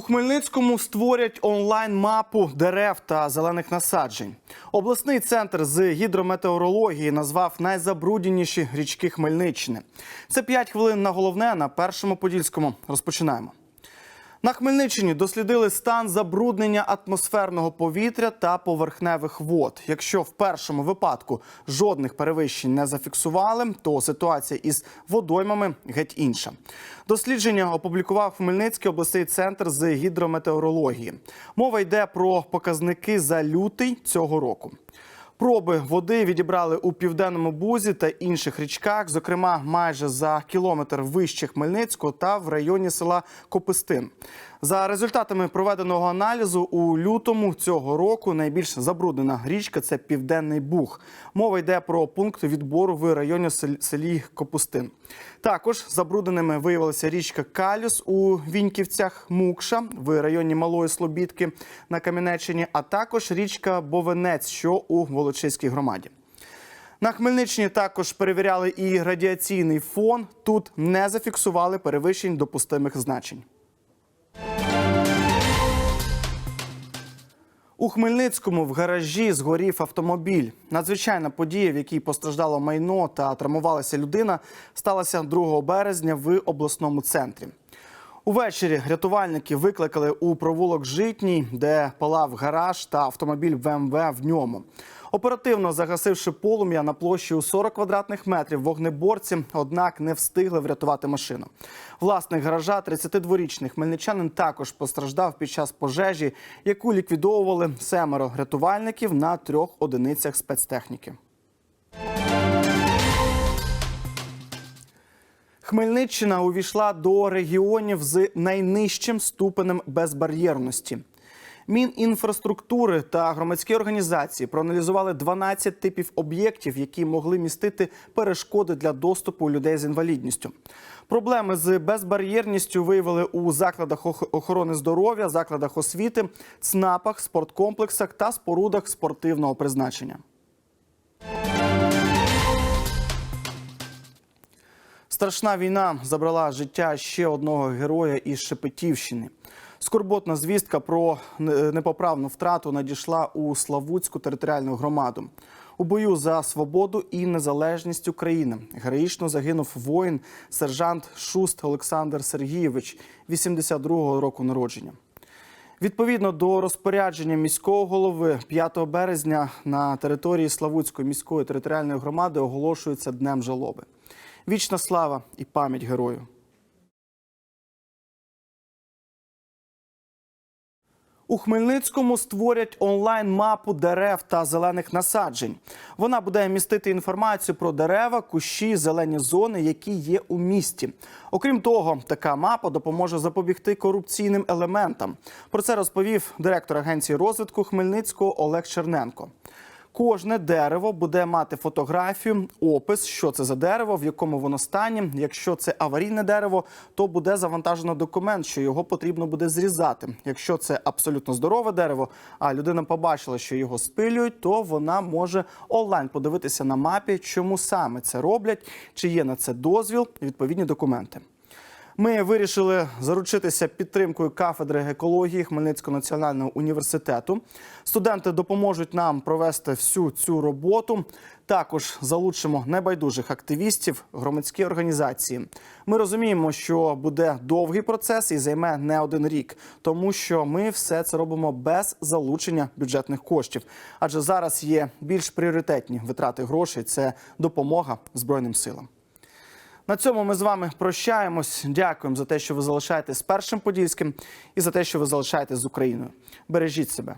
Хмельницькому створять онлайн-мапу дерев та зелених насаджень. Обласний центр з гідрометеорології назвав найзабрудніші річки Хмельниччини. Це 5 хвилин на головне на першому подільському. Розпочинаємо. На Хмельниччині дослідили стан забруднення атмосферного повітря та поверхневих вод. Якщо в першому випадку жодних перевищень не зафіксували, то ситуація із водоймами геть інша. Дослідження опублікував Хмельницький обласний центр з гідрометеорології. Мова йде про показники за лютий цього року. Проби води відібрали у південному бузі та інших річках, зокрема майже за кілометр вище Хмельницького та в районі села Копистин. За результатами проведеного аналізу у лютому цього року найбільш забруднена річка це Південний Буг. Мова йде про пункт відбору в районі селі Копустин. Також забрудненими виявилася річка Калюс у Віньківцях, Мукша в районі Малої Слобідки на Кам'янеччині, а також річка Бовенець, що у Волочиській громаді. На Хмельниччині також перевіряли і радіаційний фон. Тут не зафіксували перевищень допустимих значень. У Хмельницькому в гаражі згорів автомобіль. Надзвичайна подія, в якій постраждало майно та травмувалася людина, сталася 2 березня в обласному центрі. Увечері рятувальники викликали у провулок Житній, де палав гараж та автомобіль БМВ в ньому. Оперативно загасивши полум'я на площі у 40 квадратних метрів, вогнеборці, однак не встигли врятувати машину. Власник гаража, 32-річний хмельничанин, також постраждав під час пожежі, яку ліквідовували семеро рятувальників на трьох одиницях спецтехніки. Хмельниччина увійшла до регіонів з найнижчим ступенем безбар'єрності. Мінінфраструктури та громадські організації проаналізували 12 типів об'єктів, які могли містити перешкоди для доступу людей з інвалідністю. Проблеми з безбар'єрністю виявили у закладах охорони здоров'я, закладах освіти, ЦНАПах, спорткомплексах та спорудах спортивного призначення. Страшна війна забрала життя ще одного героя із Шепетівщини. Скорботна звістка про непоправну втрату надійшла у Славутську територіальну громаду. У бою за свободу і незалежність України героїчно загинув воїн сержант Шуст Олександр Сергійович, 82-го року народження. Відповідно до розпорядження міського голови 5 березня на території Славутської міської територіальної громади оголошується днем жалоби. Вічна слава і пам'ять герою. У Хмельницькому створять онлайн-мапу дерев та зелених насаджень. Вона буде містити інформацію про дерева, кущі, зелені зони, які є у місті. Окрім того, така мапа допоможе запобігти корупційним елементам. Про це розповів директор агенції розвитку Хмельницького Олег Черненко. Кожне дерево буде мати фотографію, опис, що це за дерево, в якому воно стані. Якщо це аварійне дерево, то буде завантажено документ, що його потрібно буде зрізати. Якщо це абсолютно здорове дерево, а людина побачила, що його спилюють, то вона може онлайн подивитися на мапі, чому саме це роблять, чи є на це дозвіл, відповідні документи. Ми вирішили заручитися підтримкою кафедри екології Хмельницького національного університету. Студенти допоможуть нам провести всю цю роботу. Також залучимо небайдужих активістів, громадські організації. Ми розуміємо, що буде довгий процес і займе не один рік, тому що ми все це робимо без залучення бюджетних коштів. Адже зараз є більш пріоритетні витрати грошей це допомога Збройним силам. На цьому ми з вами прощаємось. Дякуємо за те, що ви залишаєтесь з першим подільським і за те, що ви залишаєтесь з Україною. Бережіть себе.